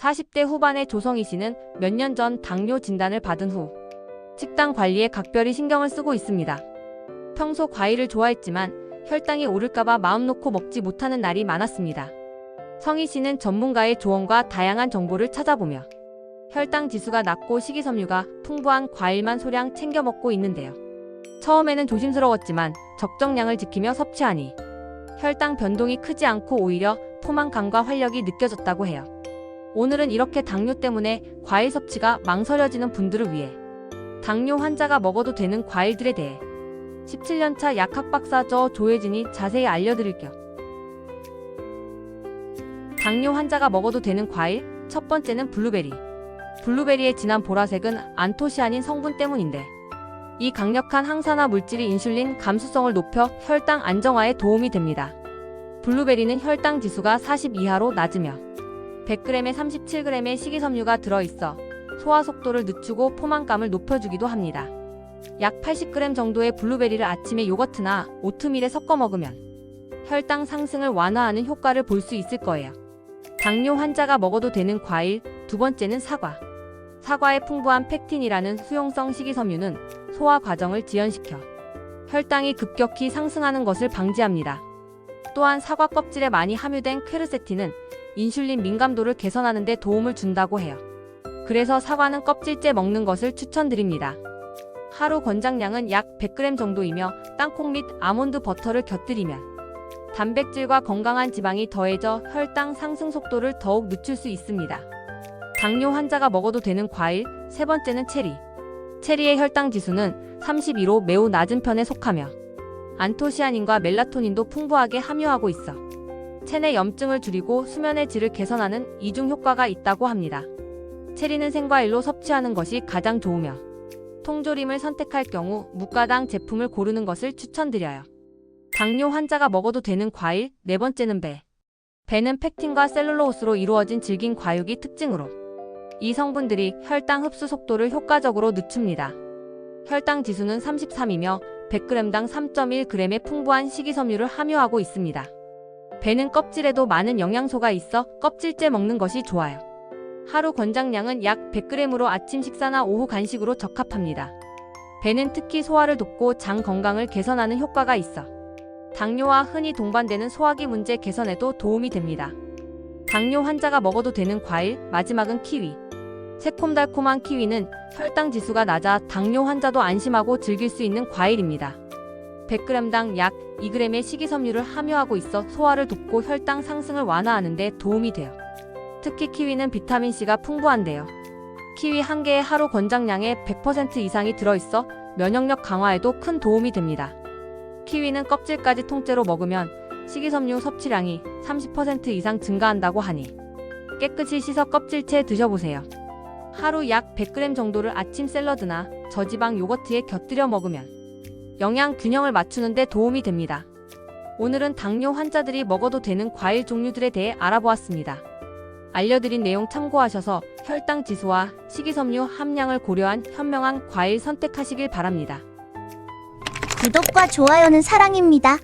40대 후반의 조성희 씨는 몇 년 전 당뇨 진단을 받은 후 식단 관리에 각별히 신경을 쓰고 있습니다. 평소 과일을 좋아했지만 혈당이 오를까봐 마음 놓고 먹지 못하는 날이 많았습니다. 성희 씨는 전문가의 조언과 다양한 정보를 찾아보며 혈당 지수가 낮고 식이섬유가 풍부한 과일만 소량 챙겨 먹고 있는데요. 처음에는 조심스러웠지만 적정량을 지키며 섭취하니 혈당 변동이 크지 않고 오히려 포만감과 활력이 느껴졌다고 해요. 오늘은 이렇게 당뇨 때문에 과일 섭취가 망설여지는 분들을 위해 당뇨 환자가 먹어도 되는 과일들에 대해 17년차 약학박사 저 조혜진이 자세히 알려드릴게요. 당뇨 환자가 먹어도 되는 과일 첫 번째는 블루베리. 블루베리의 진한 보라색은 안토시아닌 성분 때문인데 이 강력한 항산화 물질이 인슐린 감수성을 높여 혈당 안정화에 도움이 됩니다. 블루베리는 혈당 지수가 40 이하로 낮으며 100g에 37g의 식이섬유가 들어있어 소화 속도를 늦추고 포만감을 높여주기도 합니다. 약 80g 정도의 블루베리를 아침에 요거트나 오트밀에 섞어 먹으면 혈당 상승을 완화하는 효과를 볼 수 있을 거예요. 당뇨 환자가 먹어도 되는 과일 두 번째는 사과. 사과의 풍부한 팩틴이라는 수용성 식이섬유는 소화 과정을 지연시켜 혈당이 급격히 상승하는 것을 방지합니다. 또한 사과 껍질에 많이 함유된 퀘르세틴은 인슐린 민감도를 개선하는 데 도움을 준다고 해요. 그래서 사과는 껍질째 먹는 것을 추천드립니다. 하루 권장량은 약 100g 정도이며 땅콩 및 아몬드 버터를 곁들이면 단백질과 건강한 지방이 더해져 혈당 상승 속도를 더욱 늦출 수 있습니다. 당뇨 환자가 먹어도 되는 과일 세 번째는 체리. 체리의 혈당 지수는 32로 매우 낮은 편에 속하며 안토시아닌과 멜라토닌도 풍부하게 함유하고 있어 체내 염증을 줄이고 수면의 질을 개선하는 이중 효과가 있다고 합니다. 체리는 생과일로 섭취하는 것이 가장 좋으며 통조림을 선택할 경우 무가당 제품을 고르는 것을 추천드려요. 당뇨 환자가 먹어도 되는 과일 네 번째는 배. 배는 팩틴과 셀룰로스로 이루어진 질긴 과육이 특징으로 이 성분들이 혈당 흡수 속도를 효과적으로 늦춥니다. 혈당 지수는 33이며 100g당 3.1g의 풍부한 식이섬유를 함유하고 있습니다. 배는 껍질에도 많은 영양소가 있어 껍질째 먹는 것이 좋아요. 하루 권장량은 약 100g으로 아침 식사나 오후 간식으로 적합합니다. 배는 특히 소화를 돕고 장 건강을 개선하는 효과가 있어 당뇨와 흔히 동반되는 소화기 문제 개선에도 도움이 됩니다. 당뇨 환자가 먹어도 되는 과일 마지막은 키위. 새콤달콤한 키위는 혈당 지수가 낮아 당뇨 환자도 안심하고 즐길 수 있는 과일입니다. 100g당 약 2g의 식이섬유를 함유하고 있어 소화를 돕고 혈당 상승을 완화하는 데 도움이 돼요. 특히 키위는 비타민C가 풍부한데요. 키위 한 개의 하루 권장량의 100% 이상이 들어있어 면역력 강화에도 큰 도움이 됩니다. 키위는 껍질까지 통째로 먹으면 식이섬유 섭취량이 30% 이상 증가한다고 하니 깨끗이 씻어 껍질째 드셔보세요. 하루 약 100g 정도를 아침 샐러드나 저지방 요거트에 곁들여 먹으면 영양 균형을 맞추는 데 도움이 됩니다. 오늘은 당뇨 환자들이 먹어도 되는 과일 종류들에 대해 알아보았습니다. 알려드린 내용 참고하셔서 혈당 지수와 식이섬유 함량을 고려한 현명한 과일 선택하시길 바랍니다. 구독과 좋아요는 사랑입니다.